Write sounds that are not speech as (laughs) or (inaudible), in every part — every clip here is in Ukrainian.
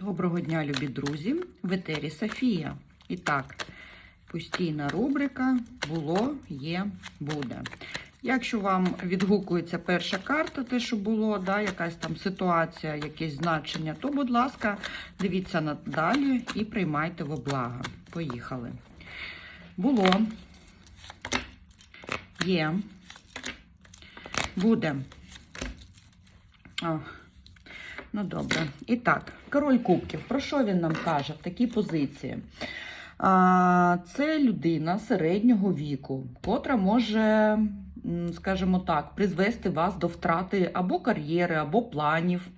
Доброго дня, любі друзі! В етері Софія. І так, постійна рубрика було, є, буде. Якщо вам відгукується перша карта, те, що було, да, якась там ситуація, якесь значення, то, будь ласка, дивіться надалі і приймайте во благо. Поїхали. Було, є, буде. О. Ну, добре. І так, король кубків. Про що він нам каже в такій позиції? А, Це людина середнього віку, котра може, скажімо так, призвести вас до втрати або кар'єри, або планів,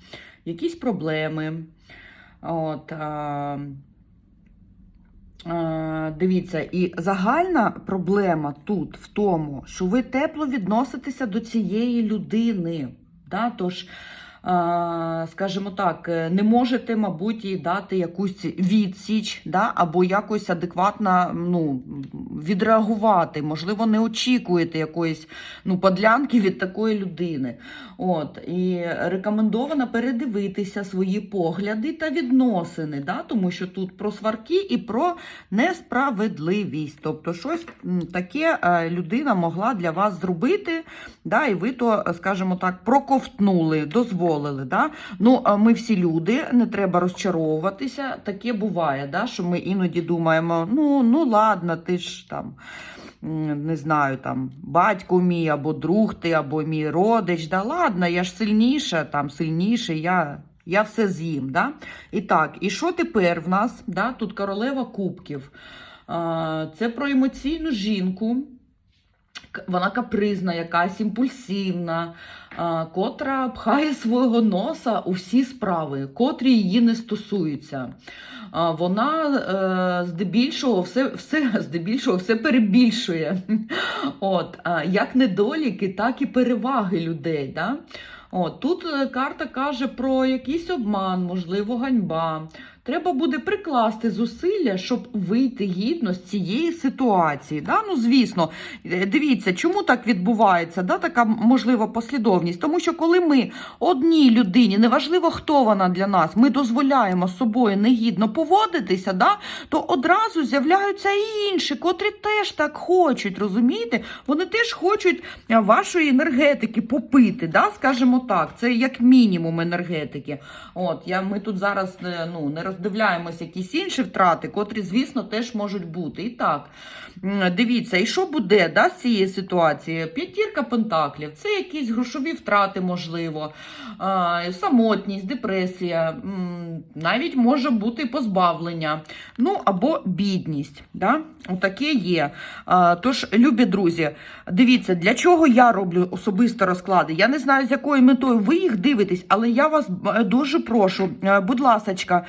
якісь проблеми. От, а, Дивіться, і загальна проблема тут в тому, що ви тепло відноситеся до цієї людини. Да? Тож, скажімо так, е, не можете, мабуть, їй дати якусь відсіч, да? або якось адекватно ну, відреагувати. Можливо, не очікуєте якоїсь ну, подлянки від такої людини. От, І рекомендовано передивитися свої погляди та відносини, да? тому що тут про сварки і про несправедливість. Тобто, щось таке е, людина могла для вас зробити, да? і ви то, скажімо так, проковтнули, дозволили. Да? Ну, ми всі люди, не треба розчаровуватися. Таке буває, да? що ми іноді думаємо, ну, ну ладно, ти ж там. Не знаю, там батько мій, або друг ти, або мій родич. Да ладно, я ж сильніша, там сильніше, я, я все з'їм. Да? І так, і що тепер в нас? Да? Тут королева кубків. Це про емоційну жінку. Вона капризна, якась імпульсивна, котра пхає свого носа у всі справи, котрі її не стосуються. Вона е, здебільшого все, все, здебільшого все перебільшує. (laughs) От, як недоліки, так і переваги людей. Да? От, тут е, карта каже про якийсь обман, можливо, ганьба. Треба буде прикласти зусилля, щоб вийти гідно з цієї ситуації. Да? Ну, звісно, Е, дивіться, чому так відбувається, да? така можлива послідовність. Тому що коли ми одній людині, неважливо, хто вона для нас, ми дозволяємо з собою негідно поводитися, да? то одразу з'являються і інші, котрі теж так хочуть, розумієте? Вони теж хочуть е, вашої енергетики попити, да? скажімо так, це як мінімум енергетики. От, я, Ми тут зараз е, ну, не роздивляємось якісь інші втрати, котрі, звісно, теж можуть бути. І так, дивіться, і що буде да, з цієї ситуації? П'ятірка пентаклів це якісь грошові втрати, можливо, самотність, депресія, навіть може бути позбавлення, ну або бідність. Да? Отаке є. Тож, любі друзі, дивіться, для чого я роблю особисто розклади. Я не знаю, з якою метою ви їх дивитесь, але я вас е, дуже прошу, е, будь ласочка,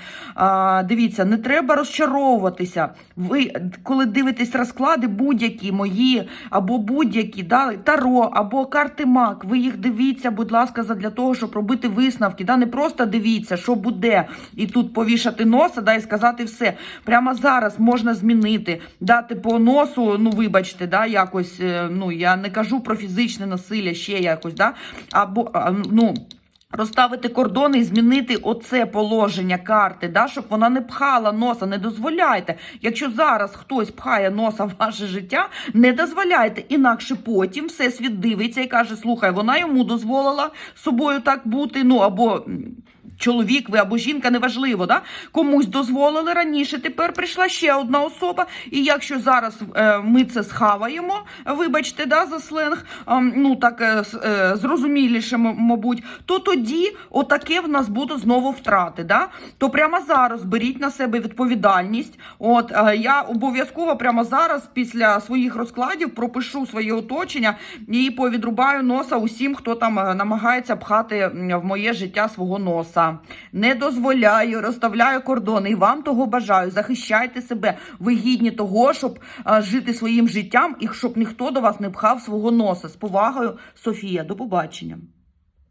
дивіться, не треба розчаровуватися. Ви, коли дивитесь розклади, будь-які мої або будь-які, да, таро, або карти мак, ви їх дивіться, будь ласка, для того, щоб робити висновки. Да, не просто дивіться, що буде, і тут повішати носа, да, і сказати все. Прямо зараз можна змінити, дати по носу, ну вибачте, да, якось, е, ну я не кажу про фізичне насилля, ще якось, да, або ну. Розставити кордони і змінити оце положення карти, да, щоб вона не пхала носа, не дозволяйте. Якщо зараз хтось пхає носа в ваше життя, не дозволяйте. Інакше потім всесвіт дивиться і каже: слухай, вона йому дозволила собою так бути. Ну або чоловік ви або жінка, неважливо, да? комусь дозволили раніше. Тепер прийшла ще одна особа. І якщо зараз е, ми це схаваємо, вибачте, да, за сленг, ем, ну так е, е, зрозуміліше, мабуть, то тоді отаке в нас буде знову втрати. Да? То прямо зараз беріть на себе відповідальність. От е, я обов'язково прямо зараз, після своїх розкладів, пропишу своє оточення і повідрубаю носа усім, хто там е, намагається пхати в моє життя свого носа. Не дозволяю, розставляю кордони і вам того бажаю. Захищайте себе. Ви гідні того, щоб а, жити своїм життям і щоб ніхто до вас не пхав свого носа. З повагою, Софія. До побачення.